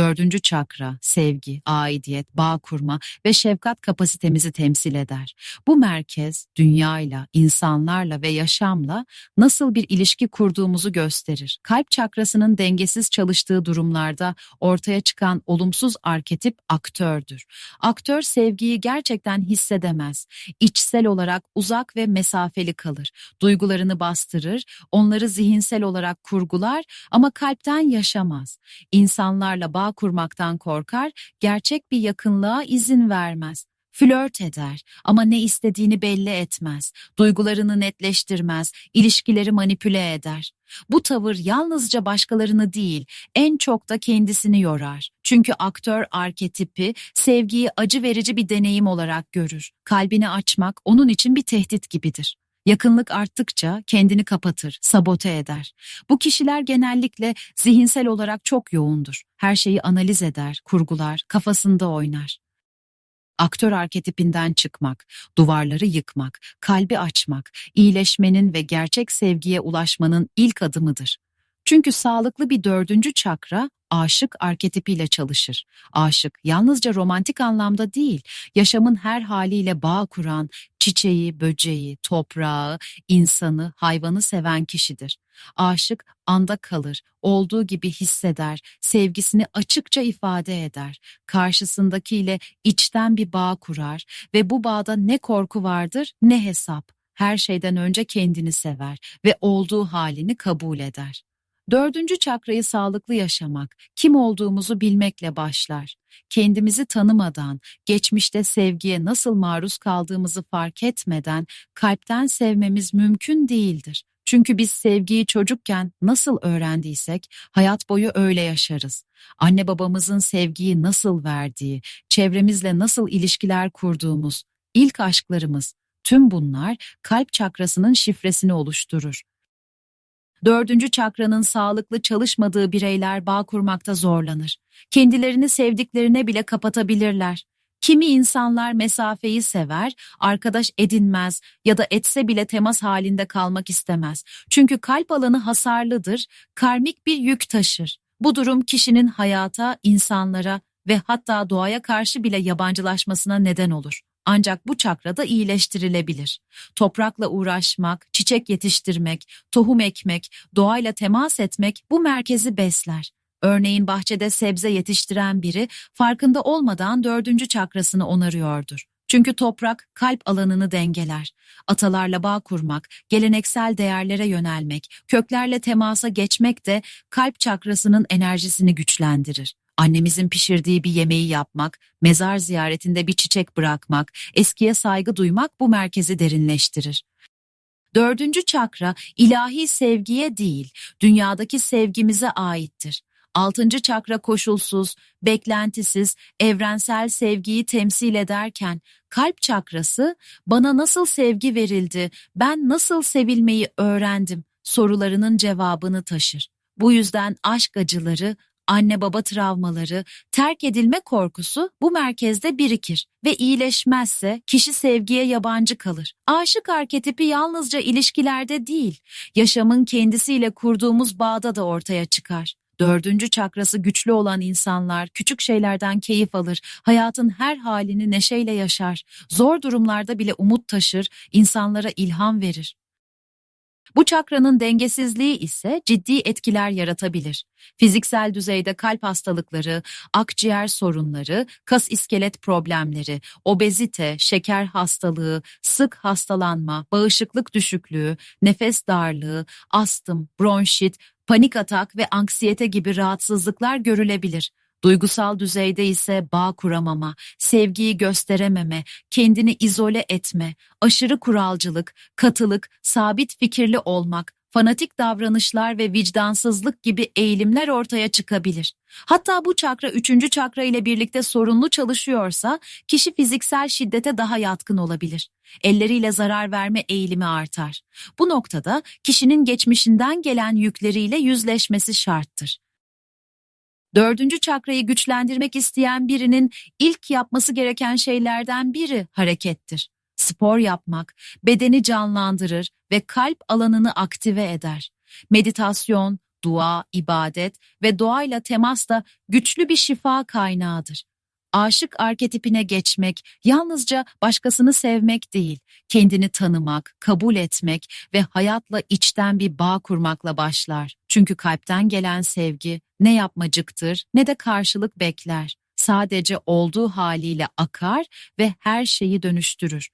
Dördüncü çakra, sevgi, aidiyet, bağ kurma ve şefkat kapasitemizi temsil eder. Bu merkez, dünyayla, insanlarla ve yaşamla nasıl bir ilişki kurduğumuzu gösterir. Kalp çakrasının dengesiz çalıştığı durumlarda ortaya çıkan olumsuz arketip aktördür. Aktör sevgiyi gerçekten hissedemez. İçsel olarak uzak ve mesafeli kalır. Duygularını bastırır, onları zihinsel olarak kurgular ama kalpten yaşamaz. İnsanlarla bağ kurmaktan korkar, gerçek bir yakınlığa izin vermez. Flört eder ama ne istediğini belli etmez, duygularını netleştirmez, ilişkileri manipüle eder. Bu tavır yalnızca başkalarını değil, en çok da kendisini yorar. Çünkü aktör arketipi sevgiyi acı verici bir deneyim olarak görür. Kalbini açmak onun için bir tehdit gibidir. Yakınlık arttıkça kendini kapatır, sabote eder. Bu kişiler genellikle zihinsel olarak çok yoğundur. Her şeyi analiz eder, kurgular, kafasında oynar. Aktör arketipinden çıkmak, duvarları yıkmak, kalbi açmak, iyileşmenin ve gerçek sevgiye ulaşmanın ilk adımıdır. Çünkü sağlıklı bir dördüncü çakra aşık arketipiyle çalışır. Aşık yalnızca romantik anlamda değil, yaşamın her haliyle bağ kuran, çiçeği, böceği, toprağı, insanı, hayvanı seven kişidir. Aşık anda kalır, olduğu gibi hisseder, sevgisini açıkça ifade eder. Karşısındakiyle içten bir bağ kurar ve bu bağda ne korku vardır ne hesap. Her şeyden önce kendini sever ve olduğu halini kabul eder. Dördüncü çakrayı sağlıklı yaşamak, kim olduğumuzu bilmekle başlar. Kendimizi tanımadan, geçmişte sevgiye nasıl maruz kaldığımızı fark etmeden kalpten sevmemiz mümkün değildir. Çünkü biz sevgiyi çocukken nasıl öğrendiysek hayat boyu öyle yaşarız. Anne babamızın sevgiyi nasıl verdiği, çevremizle nasıl ilişkiler kurduğumuz, ilk aşklarımız, tüm bunlar kalp çakrasının şifresini oluşturur. Dördüncü çakranın sağlıklı çalışmadığı bireyler bağ kurmakta zorlanır. Kendilerini sevdiklerine bile kapatabilirler. Kimi insanlar mesafeyi sever, arkadaş edinmez ya da etse bile temas halinde kalmak istemez. Çünkü kalp alanı hasarlıdır, karmik bir yük taşır. Bu durum kişinin hayata, insanlara ve hatta doğaya karşı bile yabancılaşmasına neden olur. Ancak bu çakrada iyileştirilebilir. Toprakla uğraşmak, çiçek yetiştirmek, tohum ekmek, doğayla temas etmek bu merkezi besler. Örneğin bahçede sebze yetiştiren biri farkında olmadan dördüncü çakrasını onarıyordur. Çünkü toprak kalp alanını dengeler. Atalarla bağ kurmak, geleneksel değerlere yönelmek, köklerle temasa geçmek de kalp çakrasının enerjisini güçlendirir. Annemizin pişirdiği bir yemeği yapmak, mezar ziyaretinde bir çiçek bırakmak, eskiye saygı duymak bu merkezi derinleştirir. Dördüncü çakra ilahi sevgiye değil, dünyadaki sevgimize aittir. Altıncı çakra koşulsuz, beklentisiz, evrensel sevgiyi temsil ederken kalp çakrası bana nasıl sevgi verildi, ben nasıl sevilmeyi öğrendim sorularının cevabını taşır. Bu yüzden aşk acıları, anne baba travmaları, terk edilme korkusu bu merkezde birikir ve iyileşmezse kişi sevgiye yabancı kalır. Aşık arketipi yalnızca ilişkilerde değil, yaşamın kendisiyle kurduğumuz bağda da ortaya çıkar. Dördüncü çakrası güçlü olan insanlar küçük şeylerden keyif alır, hayatın her halini neşeyle yaşar, zor durumlarda bile umut taşır, insanlara ilham verir. Bu çakranın dengesizliği ise ciddi etkiler yaratabilir. Fiziksel düzeyde kalp hastalıkları, akciğer sorunları, kas iskelet problemleri, obezite, şeker hastalığı, sık hastalanma, bağışıklık düşüklüğü, nefes darlığı, astım, bronşit, panik atak ve anksiyete gibi rahatsızlıklar görülebilir. Duygusal düzeyde ise bağ kuramama, sevgiyi gösterememe, kendini izole etme, aşırı kuralcılık, katılık, sabit fikirli olmak, fanatik davranışlar ve vicdansızlık gibi eğilimler ortaya çıkabilir. Hatta bu çakra üçüncü çakra ile birlikte sorunlu çalışıyorsa kişi fiziksel şiddete daha yatkın olabilir. Elleriyle zarar verme eğilimi artar. Bu noktada kişinin geçmişinden gelen yükleriyle yüzleşmesi şarttır. Dördüncü çakrayı güçlendirmek isteyen birinin ilk yapması gereken şeylerden biri harekettir. Spor yapmak, bedeni canlandırır ve kalp alanını aktive eder. Meditasyon, dua, ibadet ve doğayla temas da güçlü bir şifa kaynağıdır. Aşık arketipine geçmek yalnızca başkasını sevmek değil, kendini tanımak, kabul etmek ve hayatla içten bir bağ kurmakla başlar. Çünkü kalpten gelen sevgi ne yapmacıktır ne de karşılık bekler. Sadece olduğu haliyle akar ve her şeyi dönüştürür.